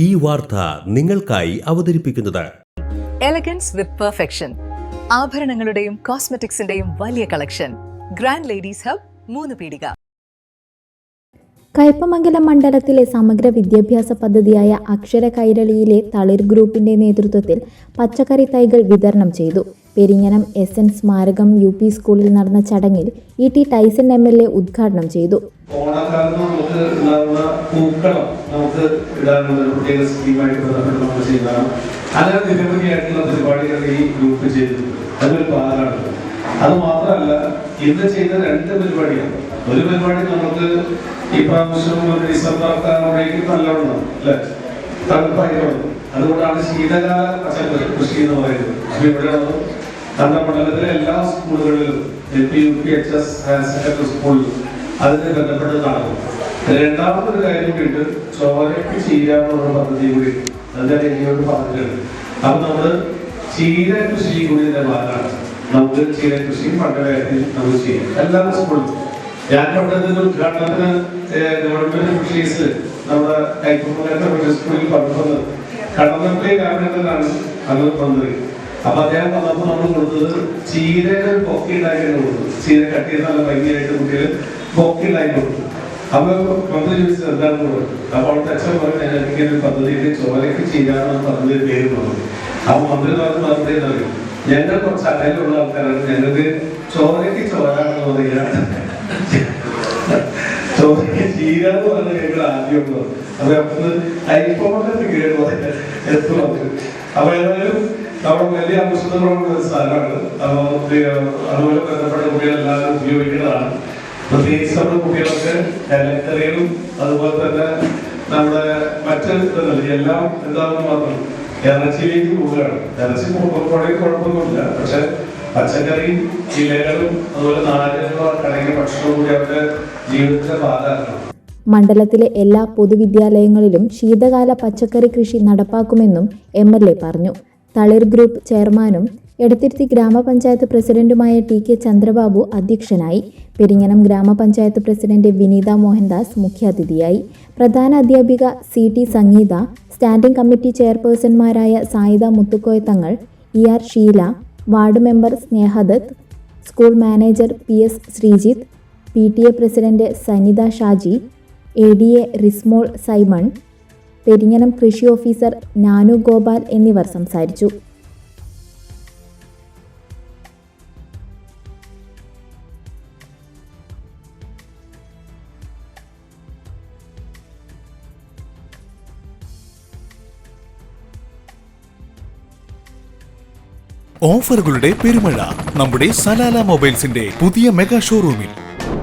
ഈ വാർത്ത നിങ്ങൾക്കായി അവതരിപ്പിക്കുന്നത്. എലഗൻസ് വിത്ത് പെർഫെക്ഷൻ ആഭരണങ്ങളുടെയും കോസ്മെറ്റിക്സിന്റെയും വലിയ കളക്ഷൻ ഗ്രാൻഡ് ലേഡീസ് ഹബ് മൂന്ന് പീടിക. കയ്പമംഗലം മണ്ഡലത്തിലെ സമഗ്ര വിദ്യാഭ്യാസ പദ്ധതിയായ അക്ഷര കൈരളിയിലെ തളിർ ഗ്രൂപ്പിന്റെ നേതൃത്വത്തിൽ പച്ചക്കറി തൈകൾ വിതരണം ചെയ്തു. പെരിങ്ങനം എസ് എൻ സ്മാരകം യു പി സ്കൂളിൽ നടന്ന ചടങ്ങിൽ E T Tyson M L A ഉദ്ഘാടനം ചെയ്തു. ഓണക്കാലത്ത് നമുക്ക് പൂക്കളം നമുക്ക് ഇടാനുള്ള ഒരു പ്രത്യേക സ്കീമായിട്ട് ബന്ധപ്പെട്ട് നമ്മൾ ചെയ്യുന്നതാണ്. അങ്ങനെ നിരവധിയായിട്ടുള്ള പരിപാടികൾ ഈ ഗ്രൂപ്പ് ചെയ്തു അതൊരു ഭാഗമാണ് അത് മാത്രമല്ല ഇന്ന് ചെയ്ത രണ്ട് പരിപാടിയാണ്. ഒരു പരിപാടി നമുക്ക് ഈ പ്രാവശ്യം ഒരു ഡിസംബർ ആകുമ്പോഴേക്കും നല്ലവണ്ണം അല്ലെ? തണുപ്പായി തുടങ്ങും. അതുകൊണ്ടാണ് ശീതകാല പച്ചക്കറി കൃഷി എന്ന് പറയുന്നത്. അപ്പൊ ഇവിടെ വന്നു നമ്മുടെ മണ്ഡലത്തിലെ എല്ലാ സ്കൂളുകളിലും L P U P H S higher secondary സ്കൂളിലും അതിന് ബന്ധപ്പെട്ട് നടക്കും രണ്ടാമതൊരു കാര്യം കൂടിയിട്ട് ചോരയ്ക്ക് ചീര എന്നുള്ള പദ്ധതി കൂടി അതിന്റെ എന്നോട് പറഞ്ഞിട്ടുണ്ട്. അപ്പൊ നമ്മൾ ചീര കൃഷി കൂടി എന്റെ ഭാഗമാണ്. നമുക്ക് ചീര കൃഷിയും പണ്ടകാലത്തിൽ നമുക്ക് ചെയ്യാം എല്ലാ സ്കൂളും ഞാൻ അവിടെ നിന്ന് ഉദ്ഘാടനത്തിന് ഗവൺമെന്റ് ഫിഷീസ് നമ്മുടെ കൈപ്പുറത്തെ സ്കൂളിൽ പറഞ്ഞത് കടന്നപ്പള്ളി കാരണത്തിലാണ് അത് മന്ത്രി അപ്പൊ അദ്ദേഹം വന്നപ്പോൾ നമ്മൾ കൊടുത്തത് ചീരയുടെ പൊക്കി ഉണ്ടാക്കിയാണ് കൊടുത്തത്. ചീര കട്ട് നല്ല ഭംഗിയായിട്ട് കുട്ടികൾ പൊക്കി ഉണ്ടാക്കി കൊടുത്തു. അപ്പൊ മന്ത്രി ചോദിച്ചത് എന്താണെന്ന് പറഞ്ഞു അപ്പൊ അവിടുത്തെ അച്ഛൻ പറഞ്ഞു "ഞാൻ ഇങ്ങനെ ഒരു പദ്ധതിയുടെ ചോരയ്ക്ക് ചെയ്യാമെന്ന് പദ്ധതി പേര് പറഞ്ഞു. അപ്പൊ മന്ത്രി പറഞ്ഞ മറുപടി എന്നറിയും ഞങ്ങൾ കുറച്ച് അകലുള്ള ആൾക്കാരാണ്. ഞങ്ങൾക്ക് ചോരയ്ക്ക് ചോര എന്ന് പറയുക. ചോരയ്ക്ക് ചീര എന്ന് പറഞ്ഞ ഞങ്ങൾ ആദ്യമുള്ളത് അപ്പൊ അപ്പൊ ഐഫോണിന്റെ കീഴിൽ എത്തു പറഞ്ഞു അപ്പൊ ഏതായാലും നമ്മുടെ വലിയ ഒരു സ്ഥലമാണ്. അതുപോലെ ബന്ധപ്പെട്ട കുട്ടികൾ എല്ലാവരും ഉപയോഗിക്കുന്നതാണ്. പ്രത്യേകിച്ച് നമ്മുടെ കുട്ടികളൊക്കെ ഇലക്കറികളും അതുപോലെ തന്നെ നമ്മുടെ മറ്റു ഇതല്ല എല്ലാം എന്താണെന്ന് മാത്രം. ഇറച്ചിയിലേക്ക് പോവുകയാണ്. ഇറച്ചി പോകുമ്പോഴേ കുഴപ്പമൊന്നുമില്ല. പക്ഷെ പച്ചക്കറിയും ഇലകളും അതുപോലെ നാരങ്ങളും അടങ്ങിയ ഭക്ഷണവും കൂടി അവരുടെ ജീവിതത്തിന്റെ ഭാഗമാക്കണം മണ്ഡലത്തിലെ എല്ലാ പൊതുവിദ്യാലയങ്ങളിലും ശീതകാല പച്ചക്കറി കൃഷി നടപ്പാക്കുമെന്നും എം എൽ എ പറഞ്ഞു. തളിർ ഗ്രൂപ്പ് ചെയർമാനും എടത്തിരുത്തി ഗ്രാമപഞ്ചായത്ത് പ്രസിഡന്റുമായ ടി കെ ചന്ദ്രബാബു അധ്യക്ഷനായി. പെരിങ്ങനം ഗ്രാമപഞ്ചായത്ത് പ്രസിഡന്റ് വിനീത മോഹൻദാസ് മുഖ്യാതിഥിയായി. പ്രധാന അധ്യാപിക C T Sangeetha standing committee ചെയർപേഴ്സൺമാരായ Sayida Muthukoyathangal E R Sheela ward member Snehadath school manager P S Sreejith P T A president Sanitha Shaji A D A Rismol Simon Peringanam കൃഷി officer Nanu Gopal എന്നിവർ സംസാരിച്ചു. ഓഫറുകളുടെ പെരുമഴ നമ്മുടെ Salalah മൊബൈൽസിന്റെ പുതിയ mega ഷോറൂമിൽ.